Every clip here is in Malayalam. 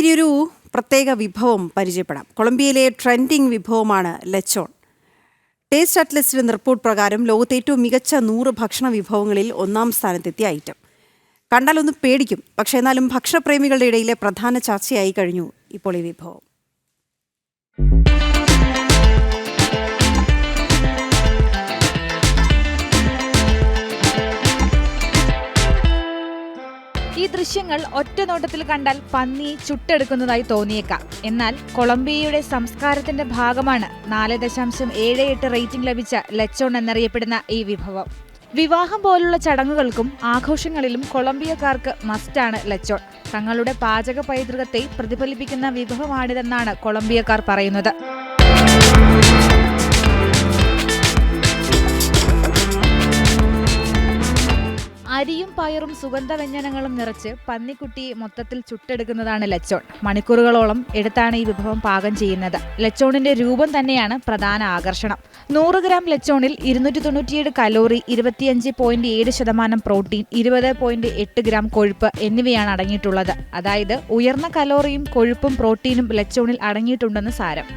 നമുക്കിനിയൊരു പ്രത്യേക വിഭവം പരിചയപ്പെടാം. കൊളംബിയയിലെ ട്രെൻഡിങ് വിഭവമാണ് ലച്ചോൺ. ടേസ്റ്റ് അറ്റ്ലിസ്റ്റിന്റെ റിപ്പോർട്ട് പ്രകാരം ലോകത്തെ ഏറ്റവും മികച്ച നൂറ് ഭക്ഷണ വിഭവങ്ങളിൽ ഒന്നാം സ്ഥാനത്തെത്തിയ ഐറ്റം. കണ്ടാലൊന്ന് പേടിക്കും. പക്ഷേ എന്നാലും ഭക്ഷണപ്രേമികളുടെ ഇടയിലെ പ്രധാന ചർച്ചയായി കഴിഞ്ഞു ഇപ്പോൾ ഈ വിഭവം. ഈ ദൃശ്യങ്ങൾ ഒറ്റ നോട്ടത്തിൽ കണ്ടാൽ പന്നി ചുട്ടെടുക്കുന്നതായി തോന്നിയേക്കാം. എന്നാൽ കൊളംബിയയുടെ സംസ്കാരത്തിന്റെ ഭാഗമാണ് നാല് ദശാംശം ഏഴ് എട്ട് റേറ്റിംഗ് ലഭിച്ച ലച്ചോൺ എന്നറിയപ്പെടുന്ന ഈ വിഭവം. വിവാഹം പോലുള്ള ചടങ്ങുകൾക്കും ആഘോഷങ്ങളിലും കൊളംബിയക്കാർക്ക് മസ്റ്റാണ് ലച്ചോൺ. തങ്ങളുടെ പാചക പൈതൃകത്തെ പ്രതിഫലിപ്പിക്കുന്ന വിഭവമാണിതെന്നാണ് കൊളംബിയക്കാർ പറയുന്നത്. അരിയും പയറും സുഗന്ധവ്യഞ്ജനങ്ങളും നിറച്ച് പന്നിക്കുട്ടി മൊത്തത്തിൽ ചുട്ടെടുക്കുന്നതാണ് ലച്ചോൺ. മണിക്കൂറുകളോളം എടുത്താണ് ഈ വിഭവം പാകം ചെയ്യുന്നത്. ലച്ചോണിന്റെ രൂപം തന്നെയാണ് പ്രധാന ആകർഷണം. നൂറ് ഗ്രാം ലച്ചോണിൽ ഇരുന്നൂറ്റി തൊണ്ണൂറ്റിയേഴ് കലോറി ഇരുപത്തിയഞ്ച് പോയിന്റ് ഏഴ് ശതമാനം പ്രോട്ടീൻ ഇരുപത് പോയിന്റ് എട്ട് ഗ്രാം കൊഴുപ്പ് എന്നിവയാണ് അടങ്ങിയിട്ടുള്ളത്. അതായത് ഉയർന്ന കലോറിയും കൊഴുപ്പും പ്രോട്ടീനും ലച്ചോണിൽ അടങ്ങിയിട്ടുണ്ടെന്ന് സാരം.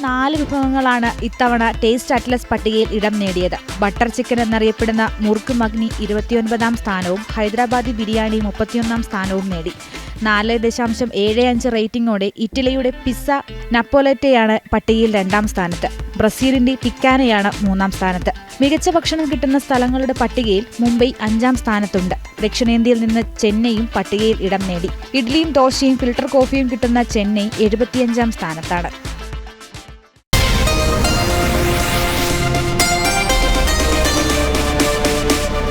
നാല് വിഭവങ്ങളാണ് ഇത്തവണ ടേസ്റ്റ് അറ്റ്ലസ് പട്ടികയിൽ ഇടം നേടിയത്. ബട്ടർ ചിക്കൻ എന്നറിയപ്പെടുന്ന മുറുക്ക് മഗ്നി ഇരുപത്തിയൊൻപതാം സ്ഥാനവും ഹൈദരാബാദി ബിരിയാണി മുപ്പത്തിയൊന്നാം സ്ഥാനവും നേടി. നാല് ദശാംശം ഏഴ് അഞ്ച് റേറ്റിംഗോടെ ഇറ്റലിയുടെ പിസ്സ നപ്പോലറ്റയാണ് പട്ടികയിൽ രണ്ടാം സ്ഥാനത്ത്. ബ്രസീലിന്റെ പിക്കാനയാണ് മൂന്നാം സ്ഥാനത്ത്. മികച്ച ഭക്ഷണം കിട്ടുന്ന സ്ഥലങ്ങളുടെ പട്ടികയിൽ മുംബൈ അഞ്ചാം സ്ഥാനത്തുണ്ട്. ദക്ഷിണേന്ത്യയിൽ നിന്ന് ചെന്നൈയും പട്ടികയിൽ ഇടം നേടി. ഇഡ്ലിയും ദോശയും ഫിൽട്ടർ കോഫിയും കിട്ടുന്ന ചെന്നൈ എഴുപത്തിയഞ്ചാം സ്ഥാനത്താണ്.